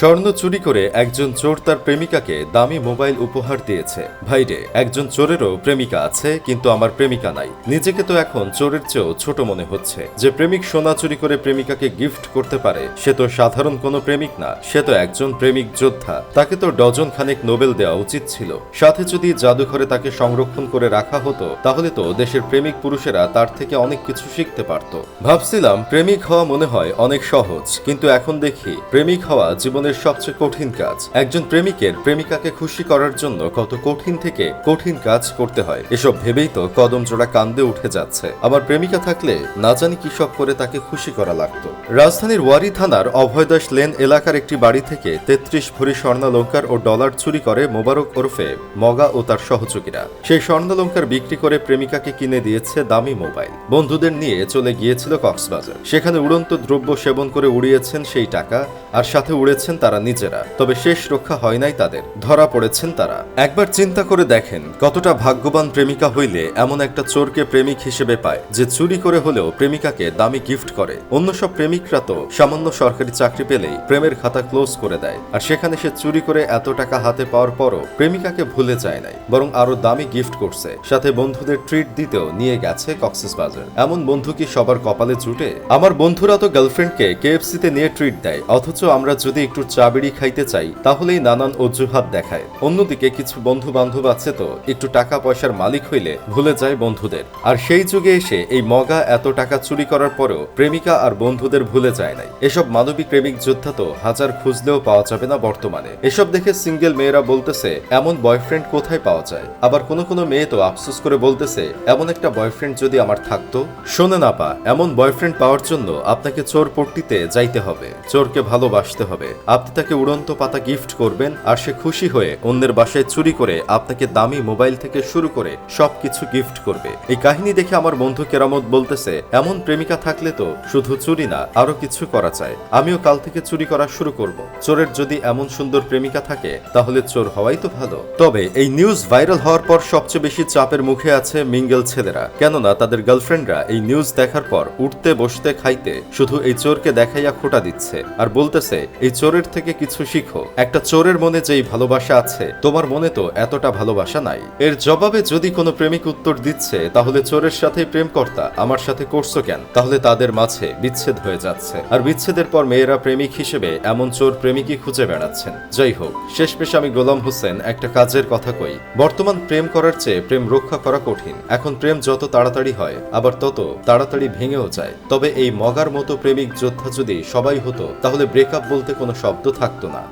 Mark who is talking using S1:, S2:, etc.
S1: স্বর্ণ চুরি করে একজন চোর তার প্রেমিকাকে দামি মোবাইল উপহার দিয়েছে। ভাইরে একজন চোরেরও প্রেমিকা আছে, কিন্তু আমার প্রেমিকা নাই। নিজেকে তো এখন চোরের চেয়েও ছোট মনে হচ্ছে। যে প্রেমিক সোনা চুরি করে প্রেমিকাকে গিফট করতে পারে, সে তো সাধারণ কোনো প্রেমিক না। সে তো একজন প্রেমিক যোদ্ধা। তাকে তো ডজন খানেক নোবেল দেওয়া উচিত ছিল। সাথে যদি জাদুঘরে তাকে সংরক্ষণ করে রাখা হতো, তাহলে তো দেশের প্রেমিক পুরুষেরা তার থেকে অনেক কিছু শিখতে পারত। ভাবছিলাম, প্রেমিক হওয়া মনে হয় অনেক সহজ, কিন্তু এখন দেখি, প্রেমিক হওয়া জীবনের সবচেয়ে কঠিন কাজ। একজন প্রেমিকের প্রেমিকাকে খুশি করার জন্য কত কঠিন থেকে কঠিন কাজ করতে হয়, এসব ভেবেই তো কদম জোড়া কান্দে উঠে যাচ্ছে। আমার প্রেমিকা থাকলে না জানি কি সব করে তাকে খুশি করা লাগতো। রাজধানীর ওয়ারি থানার অভয়দাস লেন এলাকার একটি বাড়ি থেকে তেত্রিশ ভরি স্বর্ণালঙ্কার ও ডলার চুরি করে মোবারক ওরফে মগা ও তার সহযোগীরা। সেই স্বর্ণালঙ্কার বিক্রি করে প্রেমিকাকে কিনে দিয়েছে দামি মোবাইল। বন্ধুদের নিয়ে চলে গিয়েছিল কক্সবাজার। সেখানে উড়ন্ত দ্রব্য সেবন করে উড়িয়েছেন সেই টাকা, আর সাথে উড়েছেন তারা নিজেরা, তবে শেষ রক্ষা হয় নাই তাদের। ধরা পড়েছেন তারা। একবার চিন্তা করে দেখেন, কতটা ভাগ্যবান প্রেমিকা হইলে এমন একটা চোরকে প্রেমিক হিসেবে পায়, যে চুরি করে হলেও প্রেমিকাকে দামি গিফট করে। অন্য সব প্রেমিকরা তো সামান্য সরকারি চাকরি পেলেই প্রেমের খাতা ক্লোজ করে দেয়, আর সেখানে সে চুরি করে এত টাকা হাতে পাওয়ার পরও প্রেমিকাকে ভুলে যায় নাই, বরং আরও দামি গিফট করছে। সাথে বন্ধুদের ট্রিট দিতেও নিয়ে গেছে কক্সেস বাজার। এমন বন্ধু কি সবার কপালে জুটে? আমার বন্ধুরা তো গার্লফ্রেন্ডকে কেএফসিতে নিয়ে ট্রিট দেয়, অথচ আমরা যদি একটু চা বিড়ি খাইতে চাই, তাহলেই নানান অজুহাত দেখায়। অন্যদিকে কিছু বন্ধু বান্ধব আছে তো, একটু টাকা পয়সার মালিক হইলে ভুলে যায় বন্ধুদের। আর সেই যুগে এসে এই মগা এত টাকা চুরি করার পরেও প্রেমিকা আর বন্ধুদের ভুলে যায় নাই। এসব মানবিক প্রেমিক যোদ্ধা তো হাজার খুঁজলেও পাওয়া যাবে না বর্তমানে। এসব দেখে সিঙ্গেল মেয়েরা বলতেছে, এমন বয়ফ্রেন্ড কোথায় পাওয়া যায়? আবার কোনো কোনো মেয়ে তো আফসোস করে বলতেছে, এমন একটা বয়ফ্রেন্ড যদি আমার থাকতো? শোনে না পা, এমন বয়ফ্রেন্ড পাওয়ার জন্য আপনাকে চোর পট্টিতে যাইতে হবে। চোরকে ভালোবাসতে হবে। আপনি তাকে উড়ন্ত পাতা গিফট করবেন আর সে খুশি হয়ে অন্যের বাসায় চুরি করে আপনাকে দামি মোবাইল থেকে শুরু করে সবকিছু গিফট করবে। এই কাহিনী দেখে আমার বন্ধু কেরামত বলতেছে, এমন প্রেমিকা থাকলে তো শুধু চুরি না, আরও কিছু করা চায় আমিও কাল থেকে চুরি করা শুরু করব। চোরের যদি এমন সুন্দর প্রেমিকা থাকে, তাহলে চোর হওয়াই তো ভালো। তবে এই নিউজ ভাইরাল হওয়ার পর সবচেয়ে বেশি চাপের মুখে আছে মিঙ্গেল ছেলেরা। কেননা তাদের গার্লফ্রেন্ডরা এই নিউজ দেখার পর উঠতে, বসতে, খাইতে শুধু এই চোরকে দেখাইয়া খোটা দিচ্ছে। আর বলতেছে, এই চোরের থেকে কিছু শিখো। একটা চোরের মনে যেই ভালোবাসা আছে, তোমার মনে তো এতটা ভালোবাসা নাই। এর জবাবে যদি কোনো প্রেমিক উত্তর দিচ্ছে, তাহলে চোরের সাথে প্রেম কর্তা আমার সাথে করছ কেন? তাহলে তাদের মাঝে বিচ্ছেদ হয়ে যাচ্ছে। আর বিচ্ছেদের পর মেয়েরা প্রেমিক হিসেবে এমন চোর প্রেমিকই খুঁজে বেড়াচ্ছেন। যাই হোক শেষ পেশে আমি গোলাম হোসেন একটা কাজের কথা কই। বর্তমান প্রেম করার চেয়ে প্রেম রক্ষা করা কঠিন। এখন প্রেম যত তাড়াতাড়ি হয়, আবার তত তাড়াতাড়ি ভেঙেও যায়। তবে এই মগার মতো প্রেমিক যোদ্ধা যদি সবাই হতো, তাহলে ব্রেকআপ বলতে কোনো শব্দ থাকতো না।